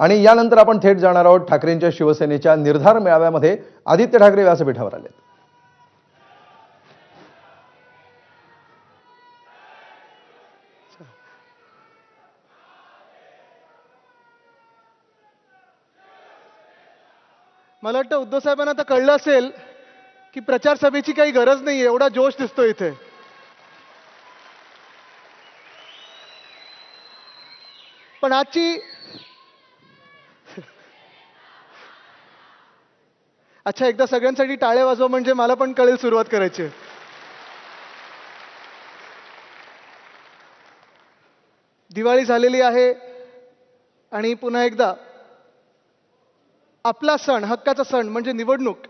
आणि यानंतर आपण थेट जाणार आहोत ठाकरेंच्या शिवसेनेच्या निर्धार मेळाव्यामध्ये आदित्य ठाकरे व्यासपीठावर आले मला वाटतं उद्धव साहेबांना आता कळलं असेल की प्रचार सभेची काही गरज नाही एवढा जोश दिसतो इथे. पण आजची अच्छा एकदा सगळ्यांसाठी टाळे वाजवा म्हणजे मला पण कळेल सुरुवात करायची. दिवाळी झालेली आहे आणि पुन्हा एकदा आपला सण हक्काचा सण म्हणजे निवडणूक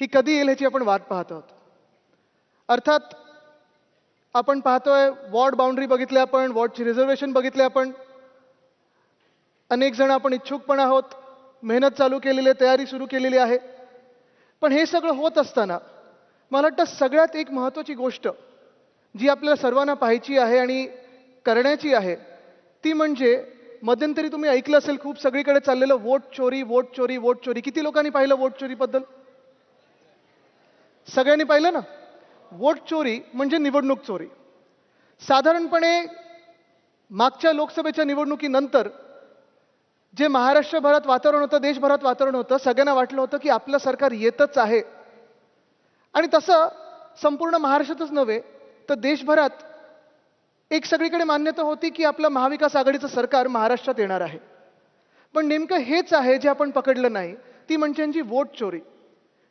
ही कधी येईल ह्याची आपण वाट पाहत आहोत. अर्थात आपण पाहतोय वॉर्ड बाउंड्री बघितले आपण वॉर्डची रिझर्वेशन बघितले आपण. अनेक जण आपण इच्छुक पण आहोत मेहनत चालू केलेली आहे तयारी सुरू केलेली आहे. पण हे सगळं होत असताना मला वाटतं सगळ्यात एक महत्त्वाची गोष्ट जी आपल्याला सर्वांना पाहायची आहे आणि करण्याची आहे ती म्हणजे मध्यंतरी तुम्ही ऐकलं असेल खूप सगळीकडे चाललेलं वोट चोरी वोट चोरी वोट चोरी. किती लोकांनी पाहिलं वोट चोरीबद्दल? सगळ्यांनी पाहिलं ना? वोट चोरी म्हणजे निवडणूक चोरी. साधारणपणे मागच्या लोकसभेच्या निवडणुकीनंतर जे महाराष्ट्रभरात वातावरण होतं देशभरात वातावरण होतं सगळ्यांना वाटलं होतं की आपलं सरकार येतच आहे. आणि तसं संपूर्ण महाराष्ट्रातच नव्हे तर देशभरात एक सगळीकडे मान्यता होती की आपलं महाविकास आघाडीचं सरकार महाराष्ट्रात येणार आहे. पण नेमकं हेच आहे जे आपण पकडलं नाही ती म्हणजे यांची वोट चोरी.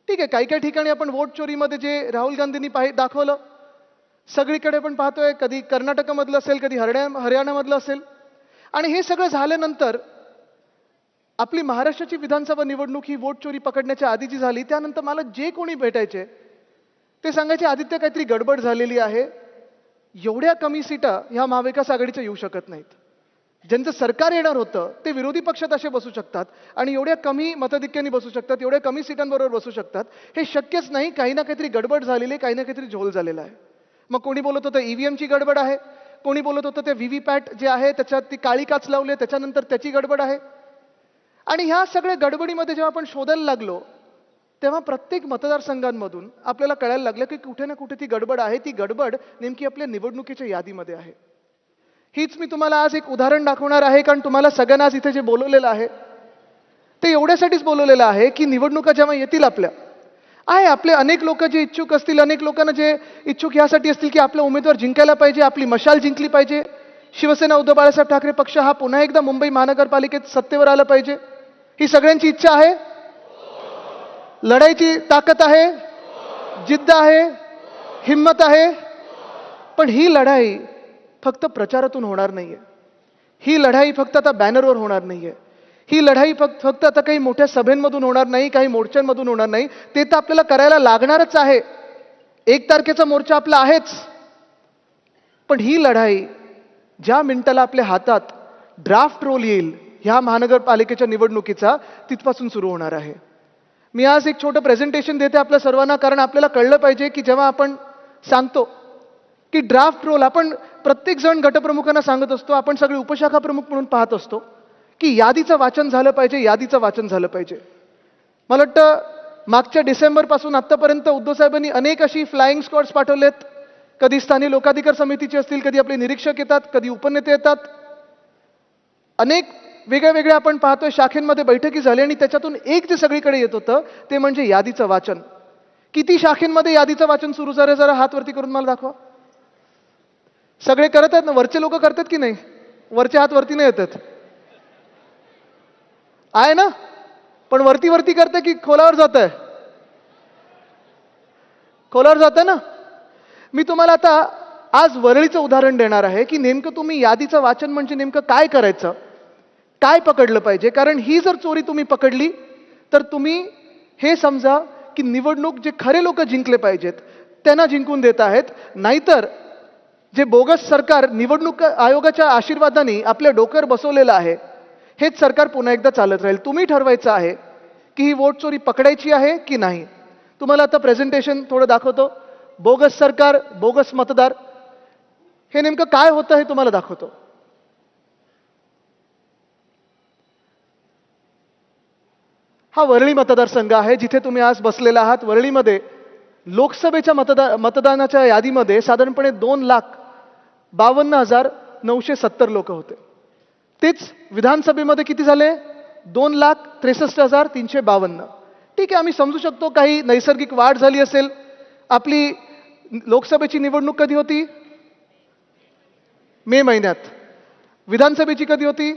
ठीक आहे काही काही ठिकाणी आपण वोट चोरीमध्ये जे राहुल गांधींनी पाहि दाखवलं सगळीकडे आपण पाहतोय कधी कर्नाटकमधलं असेल कधी हरण्या हरियाणामधलं असेल. आणि हे सगळं झाल्यानंतर आपली महाराष्ट्राची विधानसभा निवडणूक ही वोट चोरी पकडण्याच्या आधीची झाली त्यानंतर मला जे कोणी भेटायचे ते सांगायचे आदित्य काहीतरी गडबड झालेली आहे. एवढ्या कमी सीटा ह्या महाविकास आघाडीच्या येऊ शकत नाहीत. ज्यांचं सरकार येणार होतं ते विरोधी पक्षात असे बसू शकतात आणि एवढ्या कमी मतधिक्यांनी बसू शकतात एवढ्या कमी सीटांबरोबर बसू शकतात. हे शक्यच नाही काही ना काहीतरी गडबड झालेली आहे काही ना काहीतरी झोल झालेला आहे. मग कोणी बोलत होतं ईव्हीएमची गडबड आहे. कोणी बोलत होतं ते व्ही पॅट जे आहे त्याच्यात ती काळी काच लावली आहे, त्याच्यानंतर त्याची गडबड आहे. आणि ह्या सगळ्या गडबडीमध्ये जेव्हा आपण शोधायला लागलो तेव्हा प्रत्येक मतदारसंघांमधून आपल्याला कळायला लागलं की कुठे ना कुठे ती गडबड आहे. ती गडबड नेमकी आपल्या निवडणुकीच्या यादीमध्ये आहे. हीच मी तुम्हाला आज एक उदाहरण दाखवणार आहे कारण तुम्हाला सगळ्यांना आज इथे जे बोलवलेलं आहे ते एवढ्यासाठीच बोलवलेलं आहे की निवडणुका जेव्हा येतील आपल्या आहे आपले अनेक लोक जे इच्छुक असतील अनेक लोकांना जे इच्छुक ह्यासाठी असतील की आपला उमेदवार जिंकायला पाहिजे आपली मशाल जिंकली पाहिजे. शिवसेना उद्धव बाळासाहेब ठाकरे पक्ष हा पुन्हा एकदा मुंबई महानगरपालिकेत सत्तेवर आला पाहिजे. ही सगळ्यांची इच्छा आहे? लढाईची ताकद आहे? जिद्द आहे? हिंमत आहे? पण ही लढाई फक्त प्रचारातून होणार नाही आहे ही लढाई फक्त आता बॅनरवर होणार नाही आहे ही लढाई फक्त फक्त आता काही मोठ्या सभेंमधून होणार नाही काही मोर्चांमधून होणार नाही. ते तर आपल्याला करायला लागणारच आहे. एक तारखेचा मोर्चा आपला आहेच. पण ही लढाई ज्या मिनिटाला आपल्या हातात ड्राफ्ट रोल येईल ह्या महानगरपालिकेच्या निवडणुकीचा तिथपासून सुरू होणार आहे. मी आज एक छोटं प्रेझेंटेशन देते आपल्या सर्वांना कारण आपल्याला कळलं पाहिजे की जेव्हा आपण सांगतो की ड्राफ्ट रोल आपण प्रत्येक जण गटप्रमुखांना सांगत असतो आपण सगळे उपशाखा प्रमुख म्हणून पाहत असतो की यादीचं वाचन झालं पाहिजे यादीचं वाचन झालं पाहिजे. मला वाटतं मागच्या डिसेंबरपासून आत्तापर्यंत उद्धवसाहेबांनी अनेक अशी फ्लाईंग स्क्वॉड्स पाठवलेत. कधी स्थानिक लोकाधिकार समितीचे असतील कधी आपले निरीक्षक येतात कधी उपनेते येतात. अनेक वेगळ्या वेगळ्या आपण पाहतोय शाखेंमध्ये बैठकी झाली आणि त्याच्यातून एक जे सगळीकडे येत होतं ते म्हणजे यादीचं वाचन. किती शाखेंमध्ये यादीचं वाचन सुरू? झालं जरा हात वरती करून मला दाखवा. सगळे करत आहेत ना? वरचे लोक करतात की नाही? वरचे हात वरती नाही येतात. आहे ना? पण वरती वरती करते की खोलावर जात आहे खोलावर जात ना? मी तुम्हाला आता आज वरळीचं उदाहरण देणार आहे की नेमकं तुम्ही यादीचं वाचन म्हणजे नेमकं काय करायचं? काय पकडलं पाहिजे? कारण ही जर चोरी तुम्ही पकडली तर तुम्ही हे समजा की निवडणूक जे खरे लोक जिंकले पाहिजेत त्यांना जिंकून देत आहेत. नाहीतर जे बोगस सरकार निवडणूक आयोगाच्या आशीर्वादाने आपल्या डोक्यावर बसवलेलं आहे हेच सरकार पुन्हा एकदा चालत राहील. तुम्ही ठरवायचं आहे की ही वोट चोरी पकडायची आहे की नाही? तुम्हाला आता प्रेझेंटेशन थोडं दाखवतो. बोगस सरकार बोगस मतदार हे नेमकं काय होतं हे तुम्हाला दाखवतो. हा वरळी मतदारसंघ आहे. जिथे तुम्ही आज बसलेला आहात वरळीमध्ये लोकसभेच्या मतदा मतदानाच्या यादीमध्ये साधारणपणे दोन लाख बावन्न हजार नऊशे सत्तर लोक होते. तेच विधानसभेमध्ये किती झाले? दोन लाख त्रेसष्ट हजार तीनशे बावन्न. ठीक आहे आम्ही समजू शकतो काही नैसर्गिक वाढ झाली असेल. आपली लोकसभेची निवडणूक कधी होती? मे महिन्यात. विधानसभेची कधी होती?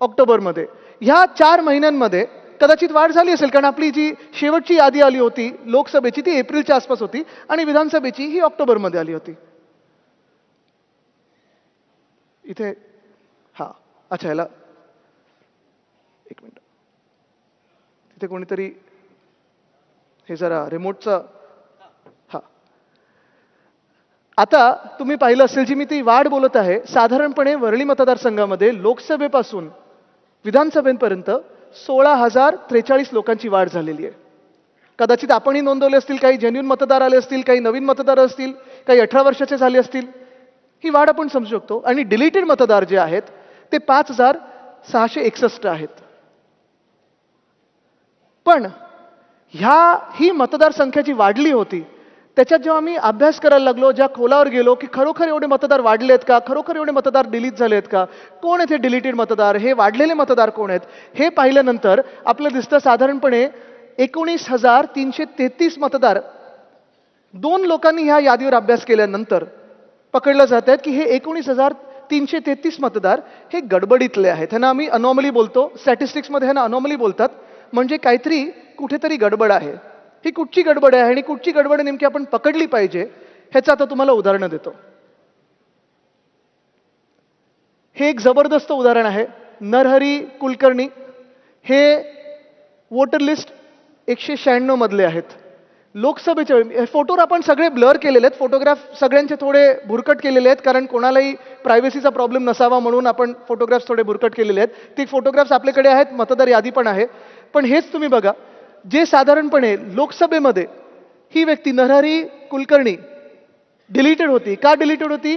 ऑक्टोबरमध्ये. ह्या चार महिन्यांमध्ये कदाचित वाढ झाली असेल कारण आपली जी शेवटची यादी आली होती लोकसभेची ती एप्रिलच्या आसपास होती आणि विधानसभेची ही ऑक्टोबरमध्ये आली होती. इथे हा अच्छा ह्याला एक मिनिट. तिथे कोणीतरी हे जरा रिमोटचं हा. आता तुम्ही पाहिलं असेल जी मी ती वाढ बोलत आहे साधारणपणे वरळी मतदारसंघामध्ये लोकसभेपासून विधानसभेपर्यंत सोळा हजार त्रेचाळीस लोकांची वाढ झालेली आहे. कदाचित आपणही नोंदवले असतील काही जेन्युन मतदार आले असतील काही नवीन मतदार असतील काही अठरा वर्षाचे झाले असतील ही वाढ आपण समजू शकतो. आणि डिलीटेड मतदार जे आहेत ते पाच हजार सहाशे एकसष्ट आहेत. पण ह्या ही मतदारसंख्या जी वाढली होती त्याच्यात जेव्हा मी अभ्यास करायला लागलो ज्या खोलावर गेलो की खरोखर एवढे मतदार वाढले आहेत का? खरोखर एवढे मतदार डिलीट झाले आहेत का? कोण आहेत हे डिलीटेड मतदार? हे वाढलेले मतदार कोण आहेत? हे पाहिल्यानंतर आपलं दिसतं साधारणपणे एकोणीस हजार तीनशे तेहतीस मतदार दोन लोकांनी ह्या यादीवर अभ्यास केल्यानंतर पकडलं जात आहेत की हे एकोणीस हजार तीनशे तेहतीस मतदार हे गडबडीतले आहेत. ह्यांना आम्ही अनॉमली बोलतो. स्टॅटिस्टिक्समध्ये ह्यांना अनॉमली बोलतात. म्हणजे काहीतरी कुठेतरी गडबड आहे. ही कुठची गडबड आहे आणि कुठची गडबड नेमकी आपण पकडली पाहिजे ह्याचं आता तुम्हाला उदाहरणं देतो. हे एक जबरदस्त उदाहरण आहे नरहरी कुलकर्णी. हे वोटर लिस्ट एकशे शहाण्णव मधले आहेत. लोकसभेच्या वेळी फोटोवर आपण सगळे ब्लर केलेले आहेत फोटोग्राफ सगळ्यांचे थोडे भुरकट केलेले आहेत कारण कोणालाही प्रायव्हसीचा प्रॉब्लेम नसावा म्हणून आपण फोटोग्राफ्स थोडे भुरकट केलेले आहेत. ते फोटोग्राफ्स आपल्याकडे आहेत मतदार यादी पण आहे. पण हेच तुम्ही बघा जे साधारणपणे लोकसभेमध्ये ही व्यक्ती नरहरी कुलकर्णी डिलीटेड होती. का डिलीटेड होती?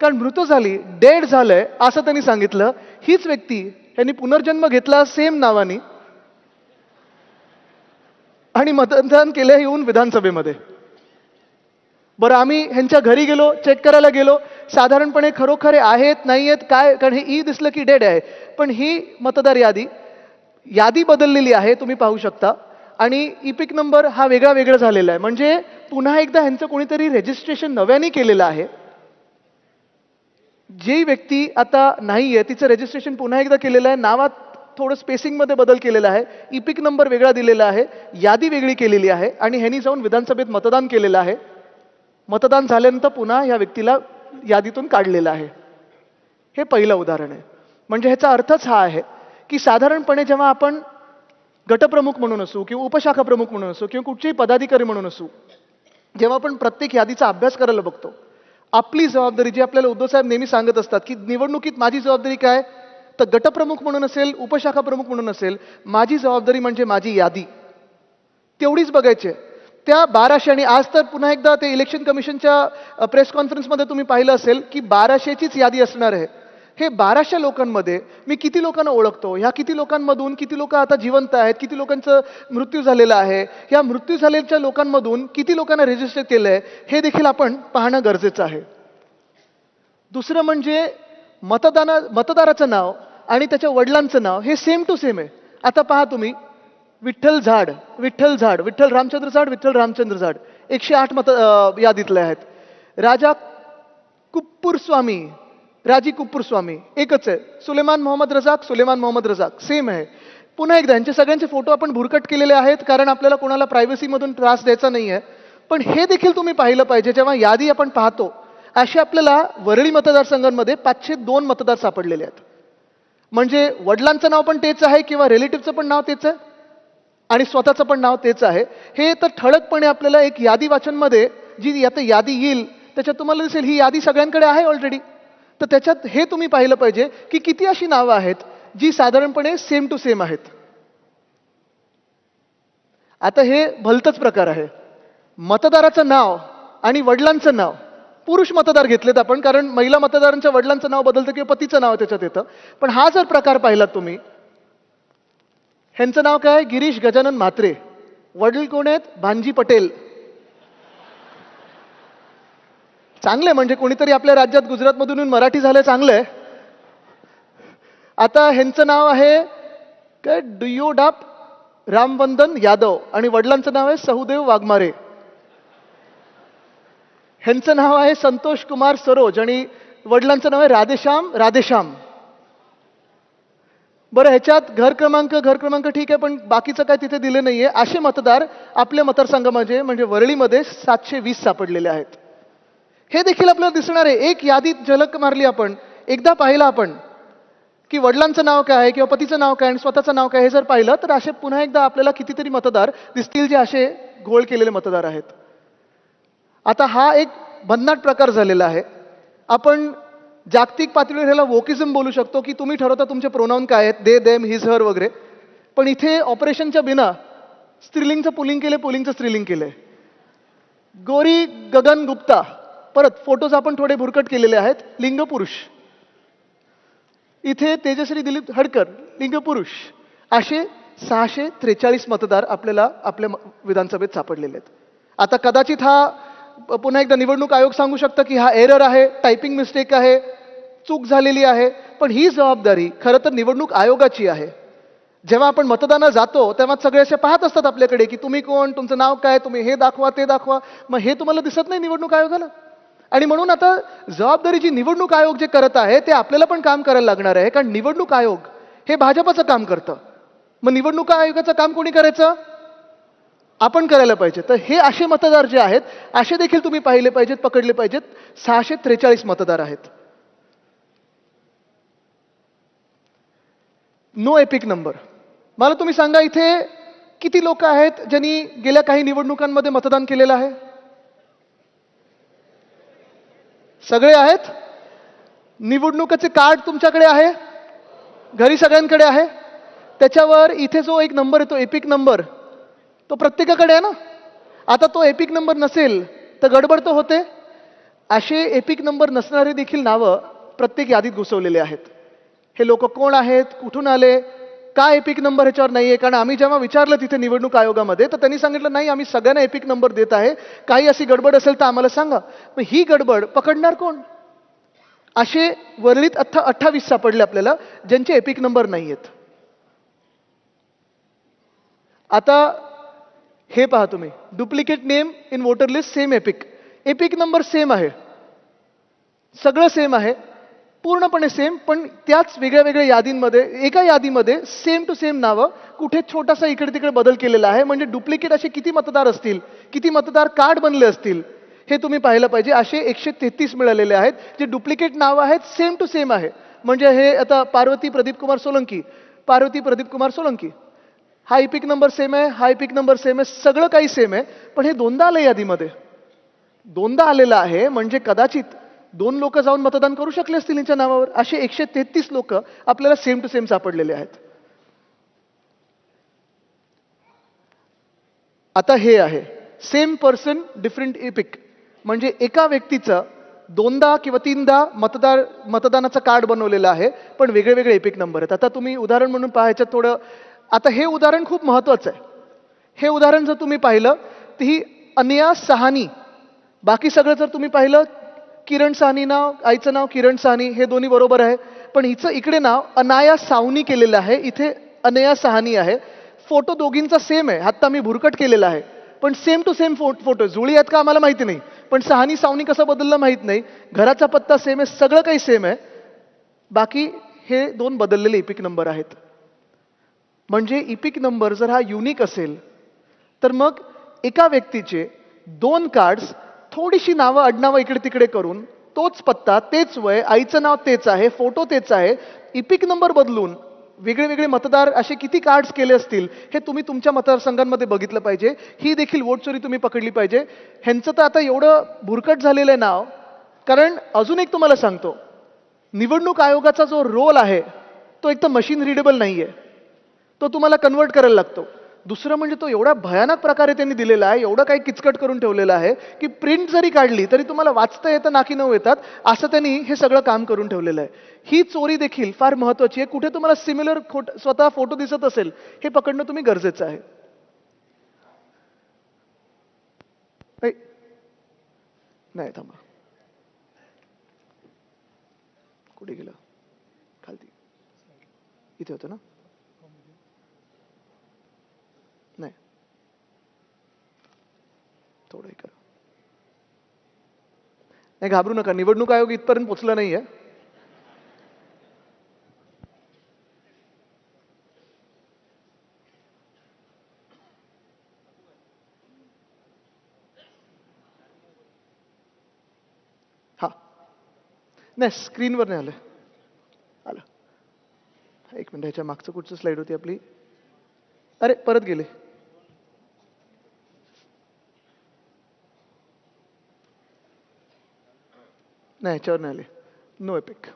कारण मृत झाली डेड झालंय असं त्यांनी सांगितलं. हीच व्यक्ती यांनी पुनर्जन्म घेतला सेम नावानी आणि मतदान केलं येऊन विधानसभेमध्ये. बरं आम्ही ह्यांच्या घरी गेलो चेक करायला गेलो. साधारणपणे खरोखर आहेत नाही आहेत काय? कारण हे ई दिसलं की डेड आहे. पण ही मतदार यादी यादी बदललेली आहे तुम्ही पाहू शकता. आणि इपिक नंबर हा वेगळा वेगळा झालेला आहे. म्हणजे पुन्हा एकदा ह्यांचं कोणीतरी रेजिस्ट्रेशन नव्याने केलेलं आहे. जी व्यक्ती आता नाही आहे तिचं रजिस्ट्रेशन पुन्हा एकदा केलेलं आहे. नावात थोडं स्पेसिंगमध्ये बदल केलेला आहे. इपिक नंबर वेगळा दिलेला आहे. यादी वेगळी केलेली आहे. आणि ह्यांनी जाऊन विधानसभेत मतदान केलेलं आहे. मतदान झाल्यानंतर पुन्हा या व्यक्तीला यादीतून काढलेलं आहे. हे पहिलं उदाहरण आहे. म्हणजे ह्याचा अर्थच हा आहे. की साधारणपणे जेव्हा आपण गटप्रमुख म्हणून असू किंवा उपशाखा प्रमुख म्हणून असू किंवा कुठचेही पदाधिकारी म्हणून असू जेव्हा आपण प्रत्येक यादीचा अभ्यास करायला बघतो आपली जबाबदारी जी आपल्याला उद्धव साहेब नेहमी सांगत असतात की निवडणुकीत माझी जबाबदारी काय? तर गटप्रमुख म्हणून असेल उपशाखा प्रमुख म्हणून असेल माझी जबाबदारी म्हणजे माझी यादी. तेवढीच बघायची आहे. त्या बाराशे आणि आज तर पुन्हा एकदा ते इलेक्शन कमिशनच्या प्रेस कॉन्फरन्समध्ये तुम्ही पाहिलं असेल की बाराशेचीच यादी असणार आहे. हे बाराशे लोकांमध्ये मी किती लोकांना ओळखतो? ह्या किती लोकांमधून किती लोक आता जिवंत आहेत? किती लोकांचं मृत्यू झालेला आहे? ह्या मृत्यू झालेल्या लोकांमधून किती लोकांना रजिस्टर केलं आहे हे देखील आपण पाहणं गरजेचं आहे. दुसरं म्हणजे मतदाना मतदाराचं नाव आणि त्याच्या वडिलांचं नाव हे सेम टू सेम आहे. आता पहा तुम्ही विठ्ठल झाड विठ्ठल झाड विठ्ठल रामचंद्र झाड विठ्ठल रामचंद्र झाड. एकशे आठ मत यादीतले आहेत. राजा कुप्पूर स्वामी राजी कुप्पूर स्वामी एकच आहे सुलेमान मोहम्मद रजाक सुलेमान मोहम्मद रजाक सेम आहे. पुन्हा एकदा यांचे सगळ्यांचे फोटो आपण भुरकट केलेले आहेत कारण आपल्याला कोणाला प्रायव्हसीमधून त्रास द्यायचा नाही आहे पण हे देखील तुम्ही पाहिलं पाहिजे जेव्हा यादी आपण पाहतो असे आपल्याला वरळी मतदारसंघांमध्ये पाचशे दोन मतदार सापडलेले आहेत. म्हणजे वडिलांचं नाव पण तेच आहे किंवा रिलेटिव्हचं पण नाव तेच आहे? आणि स्वतःचं पण नाव तेच आहे? हे तर ठळकपणे आपल्याला एक यादी वाचनमध्ये जी आता यादी येईल त्याच्यात तुम्हाला दिसेल ही यादी सगळ्यांकडे आहे ऑलरेडी तर त्याच्यात हे तुम्ही पाहिलं पाहिजे की किती अशी नावं आहेत जी साधारणपणे सेम टू सेम आहेत. आता हे भलतच प्रकार आहे. मतदाराचं नाव आणि वडिलांचं नाव. पुरुष मतदार घेतलेत आपण कारण महिला मतदारांच्या वडिलांचं नाव बदलतं किंवा पतीचं नाव त्याच्यात येतं. पण हा जर प्रकार पाहिलात तुम्ही ह्यांचं नाव काय? आहे? गिरीश गजानन म्हात्रे. वडील कोण आहेत? भानजी पटेल. चांगले म्हणजे कोणीतरी आपल्या राज्यात गुजरातमधून येऊन मराठी झालं चांगलं आहे आता ह्यांचं नाव आहे काय डुयोडाप रामवंदन यादव. आणि वडिलांचं नाव आहे सहुदेव वाघमारे. ह्यांचं नाव आहे संतोष कुमार सरोज आणि वडिलांचं नाव आहे राधेश्याम राधेश्याम. बरं ह्याच्यात घर क्रमांक घर क्रमांक ठीक आहे पण बाकीचं काय तिथे दिले नाहीये. असे मतदार आपल्या मतदारसंघामध्ये म्हणजे वरळीमध्ये सातशे वीस सापडलेले आहेत. हे देखील आपल्याला दिसणार आहे. एक यादीत झलक मारली आपण एकदा पाहिलं आपण की वडिलांचं नाव काय आहे किंवा पतीचं नाव काय आणि स्वतःचं नाव काय हे जर पाहिलं तर असे पुन्हा एकदा आपल्याला कितीतरी मतदार दिसतील जे असे घोळ केलेले मतदार आहेत. आता हा एक भन्नाट प्रकार झालेला आहे. आपण जागतिक पातळीवर ह्याला वोकिझम बोलू शकतो की तुम्ही ठरवता तुमचे प्रोनाऊन काय आहेत दे देम हिज हर वगैरे. पण इथे ऑपरेशनच्या बिना स्त्रीलिंगचं पुलिंग केले पुलिंगचं स्त्रीलिंग केलं गोरी गगन गुप्ता परत फोटोज आपण थोडे भुरकट केलेले आहेत. लिंग पुरुष इथे तेजश्री दिलीप हडकर लिंग पुरुष असे सहाशे त्रेचाळीस मतदार आपल्याला आपल्या म- विधानसभेत सापडलेले आहेत. आता कदाचित हा पुन्हा एकदा निवडणूक आयोग सांगू शकतं की हा एरर आहे टायपिंग मिस्टेक आहे चूक झालेली आहे पण ही जबाबदारी खरं तर निवडणूक आयोगाची आहे. जेव्हा आपण मतदानाला जातो तेव्हा सगळे असे पाहत असतात आपल्याकडे की तुम्ही कोण तुमचं नाव काय तुम्ही हे दाखवा ते दाखवा. मग हे तुम्हाला दिसत नाही निवडणूक आयोगाला. आणि म्हणून आता जबाबदारी जी निवडणूक आयोग जे करत आहे ते आपल्याला पण काम करायला लागणार आहे. कारण निवडणूक आयोग हे भाजपचं काम करतं. मग निवडणूक आयोगाचं काम कोणी करायचं? आपण करायला पाहिजे. तर हे असे मतदार जे आहेत असे देखील तुम्ही पाहिले पाहिजेत पकडले पाहिजेत. सहाशे त्रेचाळीस मतदार आहेत. नो एपिक नंबर मला तुम्ही सांगा इथे किती लोक आहेत ज्यांनी गेल्या काही निवडणुकांमध्ये मतदान केलेलं आहे? सगळे आहेत? निवडणुकीचे कार्ड तुमच्याकडे आहे? घरी सगळ्यांकडे आहे? त्याच्यावर इथे जो एक नंबर येतो एपिक नंबर तो प्रत्येकाकडे आहे ना? आता तो एपिक नंबर नसेल तर गडबड तर होते. असे एपिक नंबर नसणारे देखील नावं प्रत्येक यादीत घुसवलेले आहेत. हे लोक कोण आहेत? कुठून आले? का एपिक नंबर ह्याच्यावर नाही आहे कारण आम्ही जेव्हा विचारलं तिथे निवडणूक आयोगामध्ये तर त्यांनी सांगितलं नाही आम्ही सगळ्यांना एपिक नंबर देत आहे. काही अशी गडबड असेल तर आम्हाला सांगा. मग ही गडबड पकडणार कोण? असे वरळीत अठ्ठा अठ्ठावीस सापडले आपल्याला ज्यांचे एपिक नंबर नाही आहेत आता हे पहा तुम्ही. Duplicate name in voter list same EPIC EPIC number same आहे. सगळं सेम आहे. पूर्णपणे सेम पण त्याच वेगळ्या वेगळ्या यादींमध्ये एका यादीमध्ये सेम टू सेम नावं कुठे छोटासा इकडे तिकडे बदल केलेला आहे. म्हणजे डुप्लिकेट असे किती मतदार असतील? किती मतदार कार्ड बनले असतील? हे तुम्ही पाहिलं पाहिजे. असे एकशे तेहतीस मिळालेले आहेत जे डुप्लिकेट नावं आहेत सेम टू सेम आहे. म्हणजे हे आता पार्वती प्रदीप कुमार सोलंकी. पार्वती प्रदीप कुमार सोलंकी. हा इपिक नंबर सेम आहे हा इपिक नंबर सेम आहे सगळं काही सेम आहे. पण हे दोनदा आलं यादीमध्ये. दोनदा आलेलं आहे म्हणजे कदाचित दोन लोक जाऊन मतदान करू शकले असतील यांच्या नावावर. असे एकशे तेहतीस लोक आपल्याला सेम टू सेम सापडलेले आहेत. आता हे आहे. सेम पर्सन डिफरंट इपिक म्हणजे एका व्यक्तीचं दोनदा किंवा तीनदा मतदार मतदानाचं कार्ड बनवलेलं आहे पण वेगळे वेगळे एपिक नंबर आहेत. आता तुम्ही उदाहरण म्हणून पाहायचं थोडं आता हे उदाहरण खूप महत्वाचं आहे. हे उदाहरण जर तुम्ही पाहिलं तर ही अनिया सहानी. बाकी सगळं जर तुम्ही पाहिलं किरण साहनी नाव आईचं नाव किरण साहनी हे दोन्ही बरोबर आहे. पण हिचं इकडे नाव अनाया सावनी केलेलं आहे. इथे अनया साहनी आहे. फोटो दोघींचा सेम आहे. आत्ता मी भुरकट केलेला आहे. पण सेम टू सेम फो फोटो जुळी आहेत का आम्हाला माहिती नाही. पण सहानी सावनी कसं बदललं माहीत नाही. घराचा पत्ता सेम आहे. सगळं काही सेम आहे. बाकी हे दोन बदललेले इपिक नंबर आहेत. म्हणजे इपिक नंबर जर हा युनिक असेल तर मग एका व्यक्तीचे दोन कार्ड्स थोडीशी नावं आडनावं इकडे तिकडे करून तोच पत्ता तेच वय आईचं नाव तेच आहे फोटो तेच आहे इपिक नंबर बदलून वेगळे वेगळे मतदार असे किती कार्ड्स केले असतील हे तुम्ही तुमच्या मतदारसंघांमध्ये बघितलं पाहिजे. ही देखील वोटचोरी तुम्ही पकडली पाहिजे. ह्यांचं तर आता एवढं भुरकट झालेलं आहे नाव कारण अजून एक तुम्हाला सांगतो निवडणूक आयोगाचा जो रोल आहे तो एक तर मशीन रिडेबल नाही आहे तो तुम्हाला कन्वर्ट करायला लागतो. दुसरं म्हणजे तो एवढ्या भयानक प्रकारे त्यांनी दिलेला आहे एवढं काही किचकट करून ठेवलेलं आहे की प्रिंट जरी काढली तरी तुम्हाला वाचता येतं नाकी न येतात असं त्यांनी हे सगळं काम करून ठेवलेलं आहे. ही चोरी देखील फार महत्वाची आहे. कुठे तुम्हाला सिमिलर खोट स्वतः फोटो दिसत असेल हे पकडणं तुम्ही गरजेचं आहे. नाही थांबा. कुठे गेलं? खालती. इथे होतं ना? थोडं हे करा. नाही घाबरू नका. निवडणूक आयोग इथपर्यंत पोचला नाहीये. हा. नाही स्क्रीनवर नाही आलं. आलं. एक मिनिट ह्याच्या मागचं कुठचं स्लाईड होती आपली? अरे परत गेले. नाही ह्याच्यावर नाही आले. नो एपिक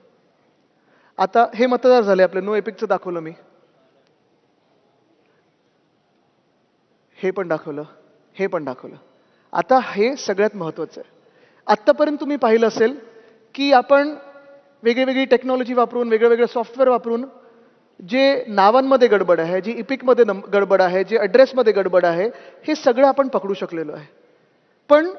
आता हे मतदार झाले आपले. नो एपिकचं दाखवलं मी. हे पण दाखवलं. हे पण दाखवलं. आता हे सगळ्यात महत्वाचं आहे. आत्तापर्यंत तुम्ही पाहिलं असेल की आपण वेगळी वेगळी टेक्नॉलॉजी वापरून वेगळे वेगळे सॉफ्टवेअर वापरून जे नावांमध्ये गडबड आहे जी इपिकमध्ये गडबड आहे जे ॲड्रेसमध्ये गडबड आहे हे सगळं आपण पकडू शकलेलो आहे. पण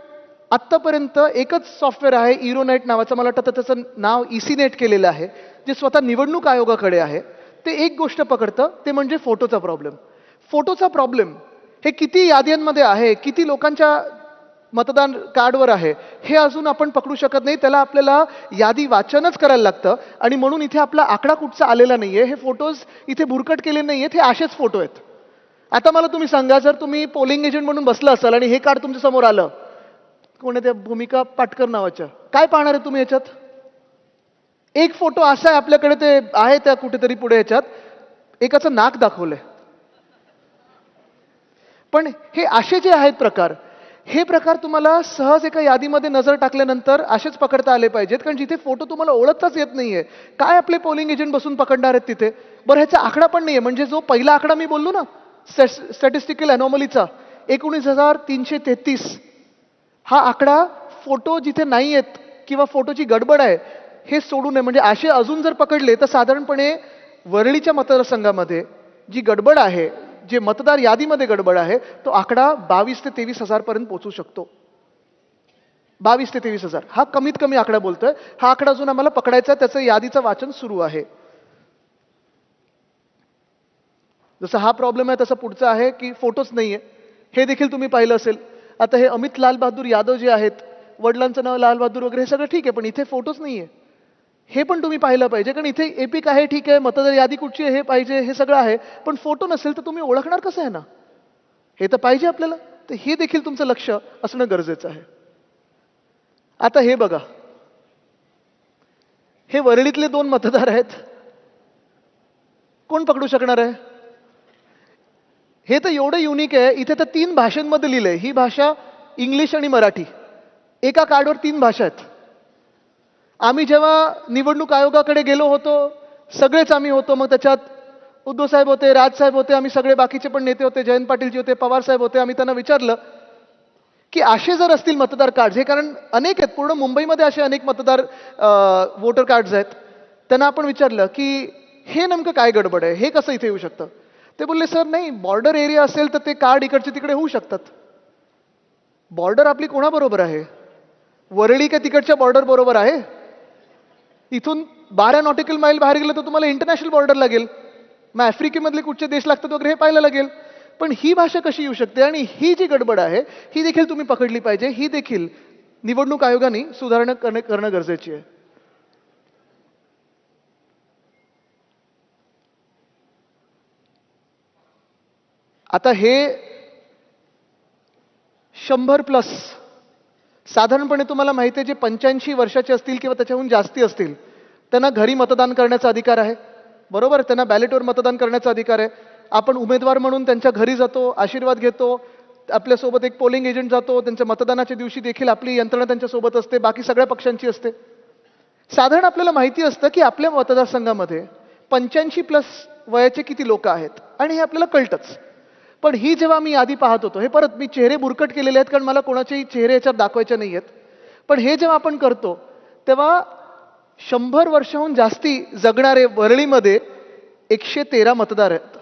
आत्तापर्यंत एकच सॉफ्टवेअर आहे इरोनेट नावाचं. मला वाटतं त्याचं नाव इसीनेट केलेलं आहे जे स्वतः निवडणूक आयोगाकडे आहे. ते एक गोष्ट पकडतं ते म्हणजे फोटोचा प्रॉब्लेम फोटोचा प्रॉब्लेम हे किती याद्यांमध्ये आहे किती लोकांच्या मतदान कार्डवर आहे हे अजून आपण पकडू शकत नाही. त्याला आपल्याला यादी वाचनच करायला लागतं. आणि म्हणून इथे आपला आकडा कुठचा आलेला नाहीये हे फोटोज इथे भुरकट केले नाही आहेत हे असेच फोटो आहेत. आता मला तुम्ही सांगा जर तुम्ही पोलिंग एजंट म्हणून बसला असाल आणि हे कार्ड तुमच्यासमोर आलं कोण आहे त्या भूमिका पाटकर नावाच्या? काय पाहणार आहे तुम्ही याच्यात? एक फोटो असा आहे आपल्याकडे ते आहे त्या कुठेतरी पुढे याच्यात. एकाचं नाक दाखवलंय. पण हे असे जे आहेत प्रकार हे प्रकार तुम्हाला सहज एका यादीमध्ये नजर टाकल्यानंतर असेच पकडता आले पाहिजेत कारण जिथे फोटो तुम्हाला ओळखताच येत नाहीये. काय आपले पोलिंग एजंट बसून पकडणार आहेत तिथे? बरं ह्याचा आकडा पण नाहीये. म्हणजे जो पहिला आकडा मी बोललो ना स्टॅटिस्टिकल अनॉमलीचा एकोणीस हजार तीनशे तेहतीस. हा आकडा फोटो जिथे नाही आहेत किंवा फोटोची गडबड आहे हे सोडू नये. म्हणजे असे अजून जर पकडले तर साधारणपणे वरळीच्या मतदारसंघामध्ये जी गडबड आहे जे मतदार यादीमध्ये गडबड आहे तो आकडा बावीस ते तेवीस हजारपर्यंत पोहोचू शकतो. बावीस ते तेवीस हजार. हा कमीत कमी आकडा बोलतोय. हा आकडा अजून आम्हाला पकडायचा आहे, त्याचं यादीचं वाचन सुरू आहे. जसं हा प्रॉब्लेम आहे तसं पुढचं आहे की फोटोच नाही आहे हे देखील तुम्ही पाहिलं असेल. आता हे अमित लाल बहादूर यादव जे आहेत वडिलांचं नाव लाल बहादूर वगैरे हे सगळं ठीक आहे पण इथे फोटोच नाही आहे हे पण तुम्ही पाहिलं पाहिजे कारण इथे एपिक आहे ठीक आहे मतदार यादी कुठची आहे हे पाहिजे हे सगळं आहे पण फोटो नसेल तर तुम्ही ओळखणार कसं आहे ना? हे तर पाहिजे आपल्याला तर हे देखील तुमचं लक्ष असणं गरजेचं आहे. आता हे बघा. हे वरळीतले दोन मतदार आहेत. कोण पकडू शकणार आहे? हे तर एवढं युनिक आहे इथे तर तीन भाषांमध्ये आहे ही भाषा इंग्लिश आणि मराठी. एका कार्डवर तीन भाषा आहेत. आम्ही जेव्हा निवडणूक आयोगाकडे गेलो होतो सगळेच आम्ही होतो मग त्याच्यात उद्धव साहेब होते राजसाहेब होते आम्ही सगळे बाकीचे पण नेते होते जयंत पाटीलजी होते पवार साहेब होते आम्ही त्यांना विचारलं की असे जर असतील मतदार कार्ड हे कारण अनेक आहेत पूर्ण मुंबईमध्ये असे अनेक मतदार वोटर कार्ड्स आहेत त्यांना आपण विचारलं की हे नेमकं काय गडबड आहे? हे कसं इथे येऊ शकतं? ते बोलले सर नाही बॉर्डर एरिया असेल तर ते कार्ड इकडचे तिकडे होऊ शकतात. बॉर्डर आपली कोणाबरोबर आहे? वरळी का तिकडच्या बॉर्डर बरोबर आहे? इथून बारा नॉटिकल माईल बाहेर गेलं तर तुम्हाला इंटरनॅशनल बॉर्डर लागेल. मग आफ्रिकेमधले कुठचे देश लागतात वगैरे हे पाहायला लागेल. पण ही भाषा कशी येऊ शकते आणि ही जी गडबड आहे ही देखील तुम्ही पकडली पाहिजे. ही देखील निवडणूक आयोगाने सुधारणा करणे करणं गरजेची आहे. आता हे शंभर प्लस साधारणपणे तुम्हाला माहिती आहे जे पंच्याऐंशी वर्षाचे असतील किंवा त्याच्याहून जास्ती असतील त्यांना घरी मतदान करण्याचा अधिकार आहे. बरोबर? त्यांना बॅलेटवर मतदान करण्याचा अधिकार आहे. आपण उमेदवार म्हणून त्यांच्या घरी जातो आशीर्वाद घेतो आपल्यासोबत एक पोलिंग एजंट जातो त्यांच्या मतदानाच्या दिवशी देखील आपली यंत्रणा त्यांच्यासोबत असते बाकी सगळ्या पक्षांची असते. साधारण आपल्याला माहिती असतं की आपल्या मतदारसंघामध्ये पंच्याऐंशी प्लस वयाचे किती लोक आहेत? आणि हे आपल्याला कळतंच. पण ही जेव्हा मी यादी पाहत होतो हे परत मी चेहरे बुरकट केलेले आहेत कारण मला कोणाचेही चेहरे याच्यात दाखवायचे नाही आहेत. पण हे जेव्हा आपण करतो तेव्हा शंभर वर्षाहून जास्ती जगणारे वरळीमध्ये एकशे तेरा मतदार आहेत.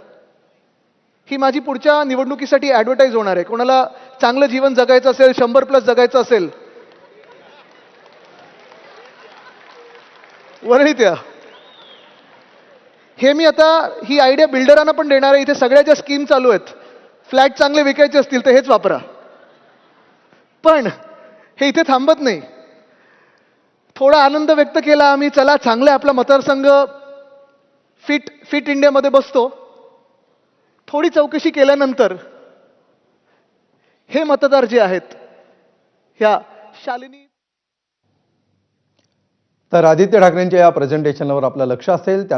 ही माझी पुढच्या निवडणुकीसाठी ॲडव्हर्टाईज होणार आहे. कोणाला चांगलं जीवन जगायचं असेल शंभर प्लस जगायचं असेल वरळी त्या. हे मी आता ही आयडिया बिल्डरांना पण देणार आहे. इथे सगळ्या ज्या स्कीम चालू आहेत फ्लॅट चांगले विकायचे असतील तर हेच वापरा. पण हे इथे थांबत नाही. थोडा आनंद व्यक्त केला आम्ही चला चांगले आपला मतदारसंघ फिट फिट इंडियामध्ये बसतो. थोडी चौकशी केल्यानंतर हे मतदार जे आहेत ह्या शालिनी तर आदित्य ठाकरेंच्या या प्रेझेंटेशनवर आपलं लक्ष असेल त्यानंतर